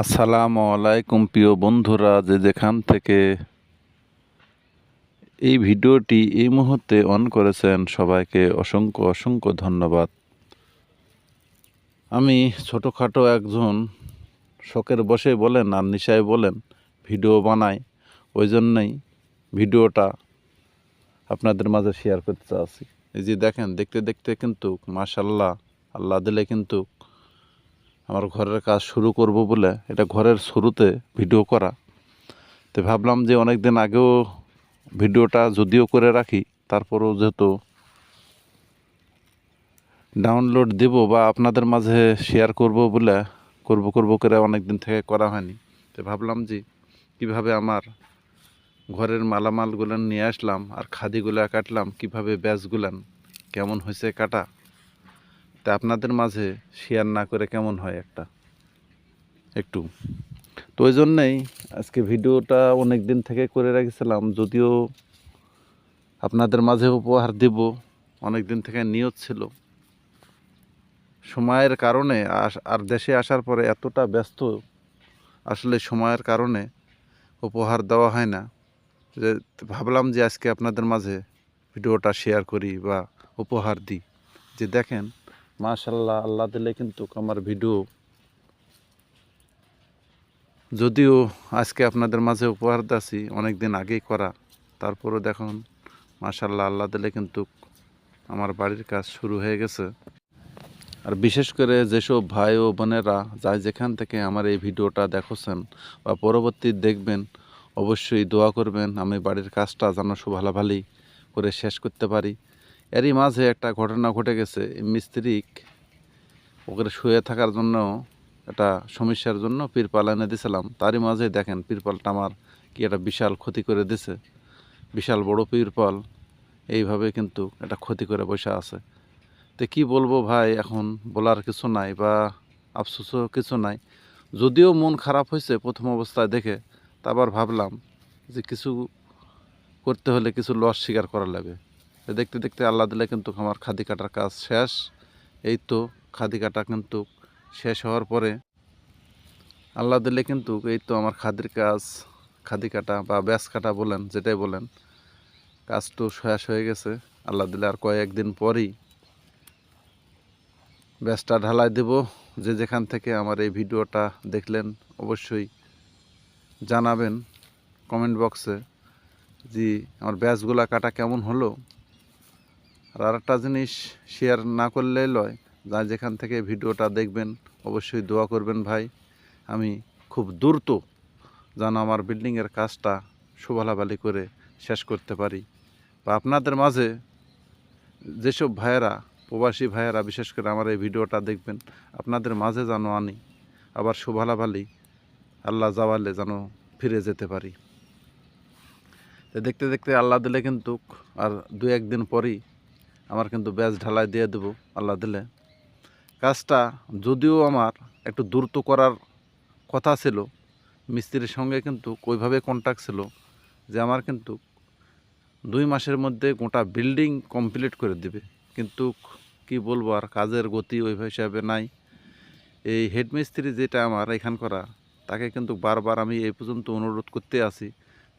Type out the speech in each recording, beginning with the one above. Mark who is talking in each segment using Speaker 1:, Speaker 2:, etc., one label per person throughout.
Speaker 1: আসসালামু আলাইকুম, প্রিয় বন্ধুরা, যে যেখান থেকে এই ভিডিওটি এই মুহূর্তে অন করেছেন, সবাইকে অসংখ্য অসংখ্য ধন্যবাদ। আমি ছোটোখাটো একজন শখের বসে বলেন আর নিশায় বলেন, ভিডিও বানাই, ওই জন্যই ভিডিওটা আপনাদের মাঝে শেয়ার করতে চাচ্ছি। এই যে দেখেন, দেখতে দেখতে কিন্তু মাশাল্লাহ আল্লাহ দিলে কিন্তু আমার ঘরের কাজ শুরু করব বলে এটা ঘরের শুরুতে ভিডিও করা। তো ভাবলাম যে অনেক দিন আগেও ভিডিওটা যদিও করে রাখি, তারপরেও যেহেতু ডাউনলোড দেব বা আপনাদের মাঝে শেয়ার করব বলে করব করব করে অনেক দিন থেকে করা হয়নি। তো ভাবলাম যে কীভাবে আমার ঘরের মালামালগুলো নিয়ে আসলাম আর খাদিগুলো কাটলাম, কীভাবে ব্যাচগুলান কেমন হয়েছে কাটা তা আপনাদের মাঝে শেয়ার না করে কেমন হয় একটা? একটু। তো ওই জন্যেই আজকে ভিডিওটা অনেক দিন থেকে করে রেখেছিলাম, যদিও আপনাদের মাঝে উপহার দিব অনেক দিন থেকে নিয়ত ছিল। সময়ের কারণে আর দেশে আসার পরে এতটা ব্যস্ত, আসলে সময়ের কারণে উপহার দেওয়া হয় না। যে, ভাবলাম যে আজকে আপনাদের মাঝে ভিডিওটা শেয়ার করি বা উপহার দিই। যে দেখেন মাশাল্লাহ, আল্লাহ দিলে কিন্তু আমার ভিডিও। যদিও আজকে আপনাদের মাঝে উপহার দাসি অনেক দিন আগেই করা। তারপরও দেখুন, মাশাল্লাহ, আল্লাহ দিলে কিন্তু আমার বাড়ির কাজ শুরু হয়ে গেছে। আর বিশেষ করে যেসব ভাই ও বোনেরা যাই যেখান থেকে আমার এই ভিডিওটা দেখছেন বা পরবর্তী দেখবেন, অবশ্যই দোয়া করবেন, আমি বাড়ির কাজটা যেন ভালোভালি করে শেষ করতে পারি। এরই মাঝে একটা ঘটনা ঘটে গেছে। মিস্ত্রিক ওকে শুয়ে থাকার জন্য, একটা সমস্যার জন্য পিরপাল এনে দিয়েছিলাম তারই মাঝে দেখেন পিরপালটা আমার কি একটা বিশাল ক্ষতি করে দিছে। বিশাল বড় পিরপাল, এইভাবে কিন্তু একটা ক্ষতি করে বসে আছে। তো কি বলব ভাই, এখন বলার কিছু নাই বা আফসোসও কিছু নাই। যদিও মন খারাপ হয়েছে প্রথম অবস্থায় দেখে তারপর ভাবলাম যে কিছু করতে হলে কিছু লস স্বীকার করা লাগবে তো দেখতে দেখতে আল্লাহ দিলে কিন্তু আমার খাদি কাটার কাজ শেষ। এই তো খাদি কাটা কিন্তু শেষ হওয়ার পরে আল্লাহ দিলে কিন্তু এই তো আমার খাদির কাজ, খাদি কাটা বা ব্যাস কাটা বলেন, যেটাই বলেন, কাজ তো শেষ হয়ে গেছে। আল্লাহ দিলে আর কয়েকদিন পরই ব্যাসটা ঢালাই দেব। যে যেখান থেকে আমার এই ভিডিওটা দেখলেন অবশ্যই জানাবেন কমেন্ট বক্সে যে আমার ব্যাচগুলা কাটা কেমন হলো। আর আরেকটা জিনিস শেয়ার না করলে লয়। যা যেখান থেকে ভিডিওটা দেখবেন, অবশ্যই দোয়া করবেন ভাই। আমি খুব দ্রুত যেন আমার বিল্ডিংয়ের কাজটা শোভালাভালি করে শেষ করতে পারি। বা আপনাদের মাঝে যেসব ভাইয়েরা, প্রবাসী ভাইয়েরা, বিশেষ করে আমার এই ভিডিওটা দেখবেন, আপনাদের মাঝে যেন আনি, আবার শোভালাভালি আল্লাহ যাওয়ালে যেন ফিরে যেতে পারি। দেখতে দেখতে আল্লাহ দিলে কিন্তু, আর দু একদিন পরই আমার কিন্তু ব্যাচ ঢালাই দিয়ে দেবো, আল্লাহ দিলে। কাজটা যদিও আমার একটু দ্রুত করার কথা ছিল, মিস্ত্রির সঙ্গে কিন্তু ওইভাবে কন্ট্যাক্ট ছিল যে আমার কিন্তু দুই মাসের মধ্যে গোটা বিল্ডিং কমপ্লিট করে দিবে। কিন্তু কি বলব আর, কাজের গতি ওই হিসাবে নাই। এই হেড মিস্ত্রি যেটা আমার এখান করা, তাকে কিন্তু বারবার আমি এই পর্যন্ত অনুরোধ করতে আসি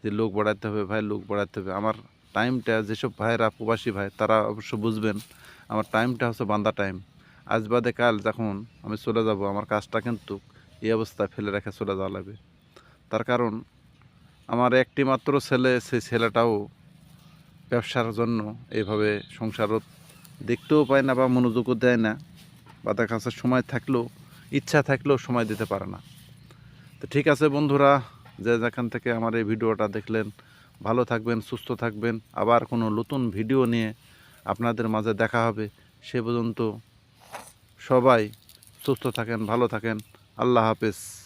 Speaker 1: যে, লোক বাড়াতে হবে ভাই, লোক বাড়াতে হবে। আমার টাইমটা যেসব ভাইরা প্রবাসী ভাই, তারা অবশ্য বুঝবেন, আমার টাইমটা হচ্ছে বান্দা টাইম আজ বাদে কাল যখন আমি চলে যাব, আমার কাজটা কিন্তু এই অবস্থায় ফেলে রেখে চলে যাওয়া লাগবে। তার কারণ, আমার একটি মাত্র ছেলে, সেই ছেলেটাও ব্যবসার জন্য এইভাবে সংসারত দেখতেও পায় না বা মনোযোগও দেয় না, বা দেখা যাচ্ছে সময় থাকলেও, ইচ্ছা থাকলেও সময় দিতে পারে না। তো ঠিক আছে বন্ধুরা, যে যেখান থেকে আমার এই ভিডিওটা দেখলেন ভালো থাকবেন, সুস্থ থাকবেন। আবার কোনো নতুন ভিডিও নিয়ে আপনাদের মাঝে দেখা হবে। সে পর্যন্ত সবাই সুস্থ থাকেন, ভালো থাকেন। আল্লাহ হাফেজ।